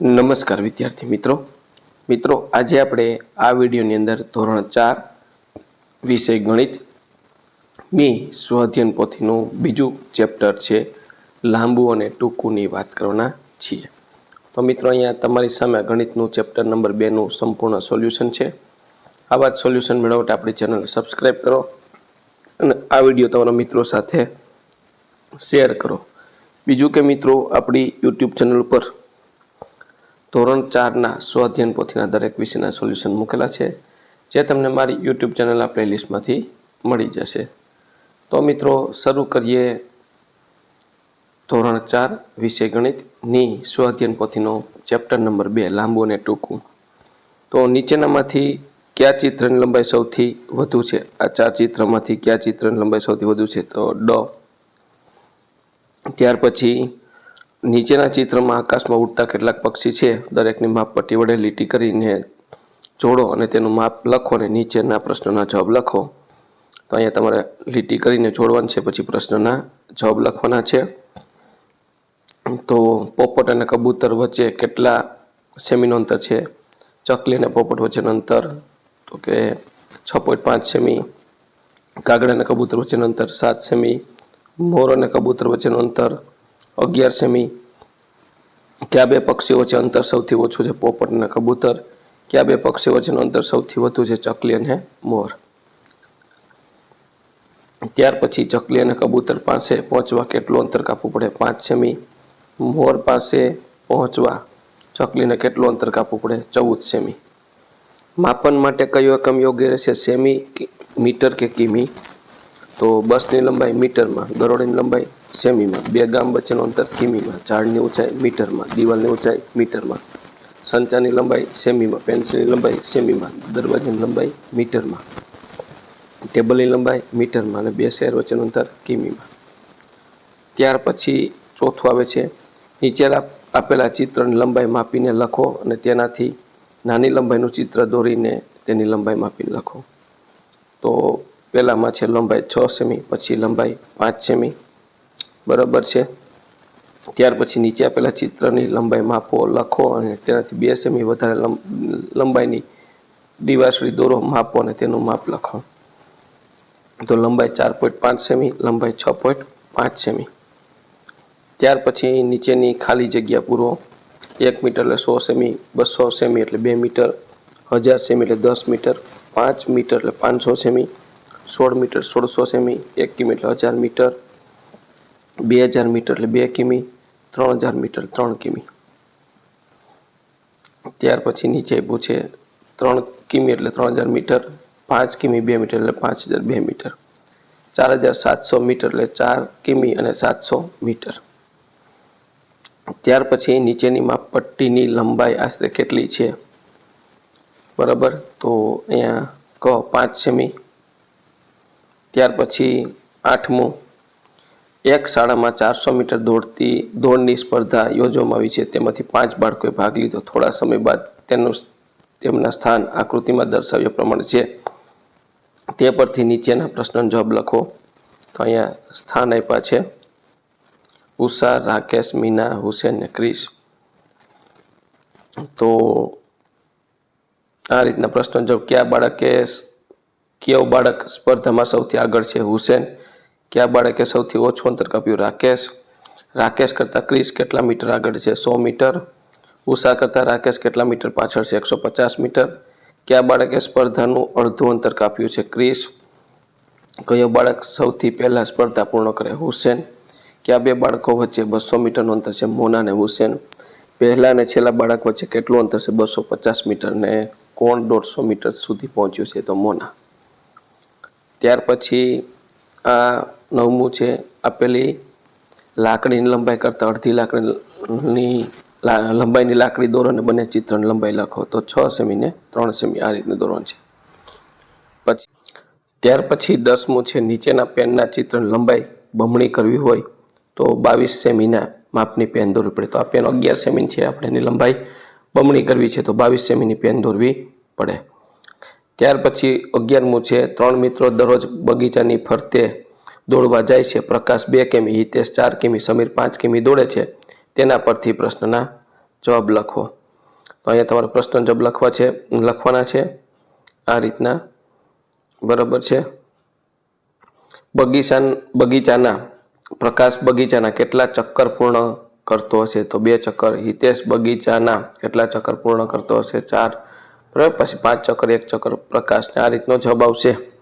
નમસ્કાર વિદ્યાર્થી મિત્રો. મિત્રો, આજે આપણે આ વિડીયોની અંદર ધોરણ ચાર વિષય ગણિતની સ્વઅધ્યયન પોથીનું બીજું ચેપ્ટર છે, લાંબુ અને ટૂંકુની વાત કરવાના છીએ. તો મિત્રો, અહીંયા તમારી સામે ગણિતનું ચેપ્ટર નંબર બેનું સંપૂર્ણ સોલ્યુશન છે. આવા જ સોલ્યુશન મેળવટ આપણી ચેનલ સબસ્ક્રાઈબ કરો અને આ વીડિયો તમારા મિત્રો સાથે શેર કરો. બીજું કે મિત્રો, આપણી યુટ્યુબ ચેનલ ઉપર ધોરણ ચારના સ્વાધ્યન પોથીના દરેક વિષયના સોલ્યુશન મૂકેલા છે, જે તમને મારી યુટ્યુબ ચેનલના પ્લેલિસ્ટમાંથી મળી જશે. તો મિત્રો, શરૂ કરીએ ધોરણ ચાર, વિષય ગણિતની સ્વાધ્યન પોથીનો ચેપ્ટર નંબર બે, લાંબુ અને ટૂંકું. તો નીચેનામાંથી કયા ચિત્રની લંબાઈ સૌથી વધુ છે? આ ચાર ચિત્રમાંથી કયા ચિત્રની લંબાઈ સૌથી વધુ છે? તો ડ. ત્યાર પછી નીચેના ચિત્રમાં આકાશમાં ઉડતા કેટલાક પક્ષી છે. દરેકની માપપટ્ટી વડે લીટી કરીને જોડો અને તેનું માપ લખો અને નીચેના પ્રશ્નોના જવાબ લખો. તો અહીંયા તમારે લીટી કરીને જોડવાનું છે, પછી પ્રશ્નના જવાબ લખવાના છે. તો પોપટ અને કબૂતર વચ્ચે કેટલા સેમીનું અંતર છે? ચકલી અને પોપટ વચ્ચેનું અંતર, તો કે છ પોઈન્ટ પાંચ સેમી. કાગડા અને કબૂતર વચ્ચેનું અંતર સાત સેમી. મોર અને કબૂતર વચ્ચેનું અંતર અગિયાર સેમી. કયા બે પક્ષીઓ વચ્ચે અંતર સૌથી ઓછું છે? પોપટ અને કબૂતર. કયા બે પક્ષીઓ વચ્ચેનું અંતર સૌથી વધુ છે? ચકલી અને મોર. ત્યાર પછી ચકલી અને કબૂતર પાસે પહોંચવા કેટલું અંતર કાપવું પડે? પાંચ સેમી. મોર પાસે પહોંચવા ચકલીને કેટલું અંતર કાપવું પડે? ચૌદ સેમી. માપન માટે કયો એકમ યોગ્ય રહેશે? સેમી મીટર કે કિમી? તો બસની લંબાઈ મીટરમાં. દરોડીની લંબાઈ સેમીમાં, બે ગામ વચ્ચેનું અંતર કિમીમાં, ઝાડની ઊંચાઈ મીટરમાં, દિવાલની ઊંચાઈ મીટરમાં, સંચાની લંબાઈ સેમીમાં, પેન્સિલની લંબાઈ સેમીમાં, દરવાજાની લંબાઈ મીટરમાં, ટેબલની લંબાઈ મીટરમાં અને બે શહેર વચ્ચેનું અંતર કિમીમાં. ત્યાર પછી ચોથું આવે છે, નીચે આપ- આપેલા ચિત્રની લંબાઈ માપીને લખો અને તેનાથી નાની લંબાઈનું ચિત્ર દોરીને તેની લંબાઈ માપીને લખો. તો પહેલાંમાં છે લંબાઈ છ સેમી, પછી લંબાઈ પાંચ સેમી બરાબર છે. ત્યાર પછી નીચે આપેલા ચિત્રની લંબાઈ માપો, લખો અને તેનાથી બે સેમી વધારે લંબ- લંબાઈની દિવાસળી દોરો, માપો અને તેનું માપ લખો. તો લંબાઈ ચાર પોઈન્ટ પાંચ સેમી, લંબાઈ છ પોઈન્ટ પાંચ સેમી. ત્યાર પછી નીચેની ખાલી જગ્યા પૂરો. એક મીટર એટલે સો સેમી, બસો સેમી એટલે બે મીટર, હજાર સેમી એટલે દસ મીટર, પાંચ મીટર એટલે પાંચસો સેમી, સોળ મીટર સોળસો સેમી, એક કિમી એટલે હજાર મીટર બે હજાર મીટર એટલે બે કિમી, ત્રણ હજાર મીટર, ત્રણ કિમી. ત્યાર પછી નીચે પૂછે ત્રણ કિમી એટલે ત્રણ હજાર મીટર, પાંચ કિમી બે મીટર એટલે પાંચ હજાર બે મીટર. ચાર હજાર સાતસો મીટર એટલે ચાર કિમી અને સાતસો મીટર. ત્યાર પછી નીચેની માપપટ્ટીની લંબાઈ આશરે કેટલી છે? બરાબર? તો અહીંયા કહો પાંચ સેમી ત્યાર પછી આઠમું. એક શાળામાં ચારસો મીટર દોડતી, દોડની સ્પર્ધા યોજવામાં આવી છે. તેમાંથી પાંચ બાળકોએ ભાગ લીધો. થોડા સમય બાદ તેનું તેમના સ્થાન આકૃતિમાં દર્શાવ્યા પ્રમાણે છે. તે પરથી નીચેના પ્રશ્નનો જવાબ લખો. તો અહીંયા સ્થાન આપ્યા છે. ઉષા, રાકેશ, મીના, હુસેન ને ક્રિશ. તો આ રીતના પ્રશ્ન જવાબ, કયા બાળકે કયો બાળક સ્પર્ધામાં સૌથી આગળ છે? હુસેન કયા બાળકે સૌથી ઓછું અંતર કાપ્યું? રાકેશ. રાકેશ કરતાં ક્રિશ કેટલા મીટર આગળ છે? સો મીટર. ઉષા કરતાં રાકેશ કેટલા મીટર પાછળ છે? એકસો પચાસ મીટર. કયા બાળકે સ્પર્ધાનું અડધું અંતર કાપ્યું છે? ક્રિશ કયો બાળક સૌથી પહેલાં સ્પર્ધા પૂર્ણ કરે? હુસેન. કયા બે બાળકો વચ્ચે બસો મીટરનું અંતર છે? મોના અને હુસેન. પહેલાં અને છેલ્લા બાળક વચ્ચે કેટલું અંતર છે? બસો પચાસ મીટર ને કોણ દોઢસો મીટર સુધી પહોંચ્યું છે? તો મોના. ત્યાર પછી આ નવમું છે આપેલી લાકડીની લંબાઈ કરતાં અડધી લાકડીની લંબાઈની લાકડી દોરો અને બંને ચિત્રની લંબાઈ લખો. તો છ સેમીને ત્રણ સેમી આ રીતનું દોરવાનું છે. પછી, ત્યાર પછી દસમું છે નીચેના પેનના ચિત્રની લંબાઈ બમણી કરવી હોય તો બાવીસ સેમીના માપની પેન દોરવી પડે. તો આ પેન અગિયાર સેમી છે, આપણે એની લંબાઈ બમણી કરવી છે તો બાવીસ સેમીની પેન દોરવી પડે. ત્યાર પછી અગિયારમું છે ત્રણ મિત્રો દરરોજ બગીચાની ફરતે દોડવા જાય છે. પ્રકાશ બે કિમી, હિતેશ ચાર કિમી, સમીર પાંચ કિમી દોડે છે. તેના પરથી પ્રશ્નના જવાબ લખો. તો અહીંયા તમારે પ્રશ્ન જવાબ લખવા છે, લખવાના છે. આ રીતના. બરાબર છે? બગીચા બગીચાના, પ્રકાશ બગીચાના કેટલા ચક્કર પૂર્ણ કરતો હશે? તો બે ચક્કર, હિતેશ બગીચાના કેટલા ચક્કર પૂર્ણ કરતો હશે? ચાર. બરાબર? પછી પાંચ ચક્કર, એક ચક્કર, પ્રકાશને આ રીતનો જવાબ આવશે.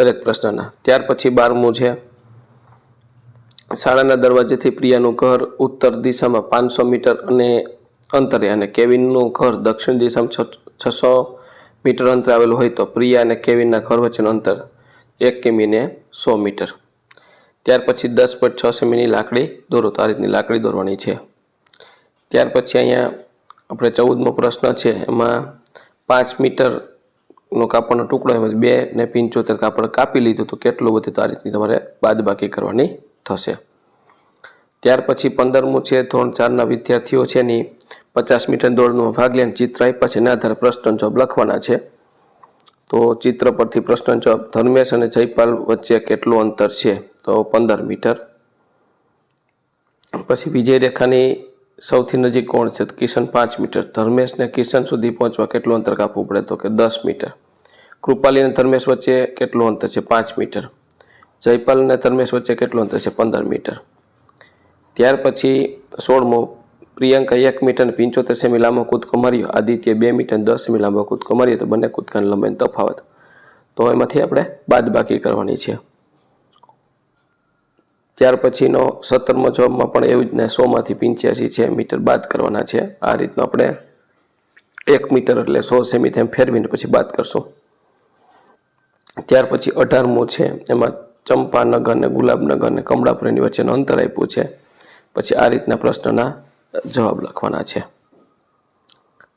દરેક પ્રશ્નના. ત્યાર પછી બારમું છે. શાળાના દરવાજેથી પ્રિયાનું ઘર ઉત્તર દિશામાં પાંચસો મીટર અને અંતરે અને કેવિનનું ઘર દક્ષિણ દિશામાં છસો મીટર અંતરે આવેલું હોય તો પ્રિયા અને કેવિનના ઘર વચ્ચેનું અંતર એક કિમીને સો મીટર. ત્યાર પછી દસ પોઈન્ટ છ સેમીની લાકડી દોરો. તો આ રીતની લાકડી દોરવાની છે. ત્યાર પછી અહીંયા આપણે ચૌદમો પ્રશ્ન છે. એમાં પાંચ મીટરનો કાપડનો ટુકડો એમાં બે ને પંચોતેર કાપડ કાપી લીધું તો કેટલું બધું તો આ રીતની તમારે બાદબાકી કરવાની થશે. ત્યાર પછી પંદરમું છે, ધોરણ ચારના વિદ્યાર્થીઓ છે એની પચાસ મીટર દોડનો ભાગ લઈને ચિત્ર આપ્યા છે. એના આધારે પ્રશ્ન જવાબ લખવાના છે. તો ચિત્ર પરથી પ્રશ્ન જવાબ, ધર્મેશ અને જયપાલ વચ્ચે કેટલું અંતર છે? તો પંદર મીટર. પછી વિજય રેખાની સૌથી નજીક કોણ છે? કિશન પાંચ મીટર. ધર્મેશને કિશન સુધી પહોંચવા કેટલું અંતર કાપવું પડે? તો કે દસ મીટર. કૃપાલી અને ધર્મેશ વચ્ચે કેટલું અંતર છે? પાંચ મીટર. જયપાલ અને ધર્મેશ વચ્ચે કેટલું અંતર છે? પંદર મીટર. ત્યાર પછી સોળમો, પ્રિયંકા એક મીટર અને પંચોતેર સેમી લાંબો કૂદકો માર્યો. આદિત્ય બે મીટર દસ સેમી લાંબો કૂદકો માર્યો. તો બંને કૂદકાની લંબાઈનો તફાવત. તો એમાંથી આપણે બાદબાકી કરવાની છે. ત્યાર પછીનો સત્તરમો જવાબમાં પણ એવી જ ને સોમાંથી પંચ્યાસી છે મીટર બાદ કરવાના છે. આ રીતનું આપણે એક મીટર એટલે સો સેમી તેમ ફેરવીને પછી બાદ કરશું. ત્યાર પછી અઢારમું છે, એમાં ચંપાનગર ને ગુલાબનગર ને કમળાપુરીની વચ્ચેનું અંતર આપ્યું છે. પછી આ રીતના પ્રશ્નના જવાબ લખવાના છે.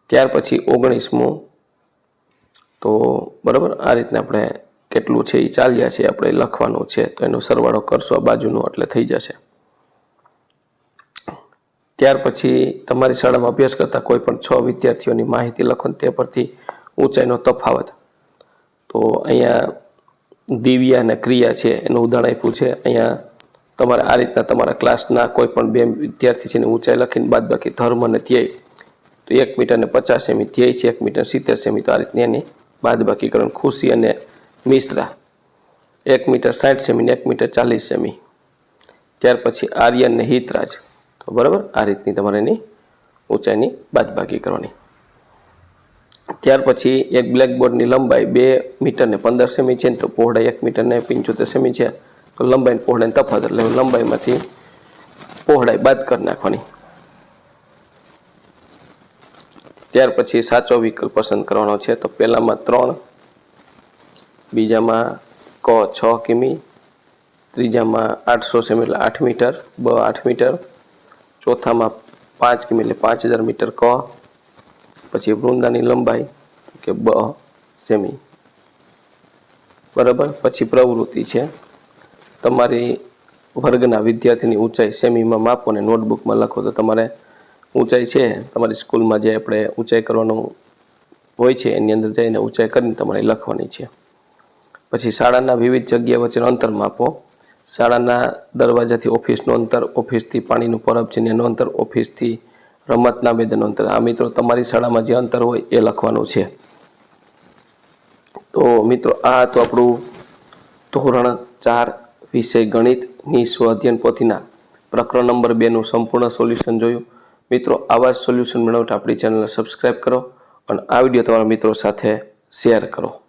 ત્યાર પછી ઓગણીસમું, તો બરાબર આ રીતના આપણે કેટલું છે એ ચાલ્યા છે, આપણે લખવાનું છે, તો એનો સરવાળો કરશો આ બાજુનો, એટલે થઈ જશે. ત્યાર પછી તમારી શાળામાં અભ્યાસ કરતા કોઈ પણ છ વિદ્યાર્થીઓની માહિતી લખો તે પરથી ઊંચાઈનો તફાવત. તો અહીંયા દિવ્યા અને ક્રિયા છે, એનું ઉદાહરણ આપ્યું છે. અહીંયા તમારે આ રીતના તમારા ક્લાસના કોઈ પણ બે વિદ્યાર્થી છે એની ઊંચાઈ લખીને બાદ બાકી ધર્મ અને ધ્યેય. તો એક મીટર ને પચાસ સેમી ધ્યેય છે, એક મીટર સિત્તેર સેમી. તો આ રીતની એની બાદ બાકી કરવાની ખુશી અને મિશ્રા, એક મીટર સાઠ સેમી ને એક મીટર ચાલીસ સેમી. ત્યાર પછી આર્યન ને હિતરાજ. તો બરાબર આ રીતની તમારે એની ઊંચાઈની બાદબાકી કરવાની. ત્યાર પછી એક બ્લેકબોર્ડની લંબાઈ બે મીટર ને પંદર સેમી છે ને તો પહોળાઈ એક મીટર ને પંચોતેર સેમી છે. તો લંબાઈ ને પહોળાઈ તફાવત એટલે લંબાઈમાંથી પહોળાઈ બાદ કરી નાખવાની. ત્યાર પછી સાચો વિકલ્પ પસંદ કરવાનો છે. તો પહેલામાં ત્રણ બીજામાં ક છ કિમી, ત્રીજામાં આઠસો સેમી એટલે આઠ મીટર, બ આઠ મીટર, ચોથામાં પાંચ કિમી એટલે પાંચ હજાર મીટર ક, પછી વૃંદાની લંબાઈ કે બ સેમી. બરાબર? પછી પ્રવૃત્તિ છે. તમારી વર્ગના વિદ્યાર્થીની ઊંચાઈ સેમીમાં માપો અને નોટબુકમાં લખો. તો તમારે ઊંચાઈ છે, તમારી સ્કૂલમાં જે આપણે ઊંચાઈ કરવાનું હોય છે, એની અંદર જઈને ઊંચાઈ કરીને તમારે લખવાની છે. પછી શાળાના વિવિધ જગ્યા વચ્ચેનું અંતર માપો. શાળાના દરવાજાથી ઓફિસનું અંતર, ઓફિસથી પાણીનું પરબ છે એનું અંતર, ઓફિસથી રમતના મેદાનનું અંતર. આ મિત્રો, તમારી શાળામાં જે અંતર હોય એ લખવાનું છે. તો મિત્રો, આ તો આપણું ધોરણ ચાર વિષય ગણિતની સ્વ અધ્યયન પોથીના પ્રકરણ નંબર બેનું સંપૂર્ણ સોલ્યુશન જોયું. મિત્રો, આવા સોલ્યુશન મેળવતા આપણી ચેનલને સબસ્ક્રાઈબ કરો અને આ વીડિયો તમારા મિત્રો સાથે શેર કરો.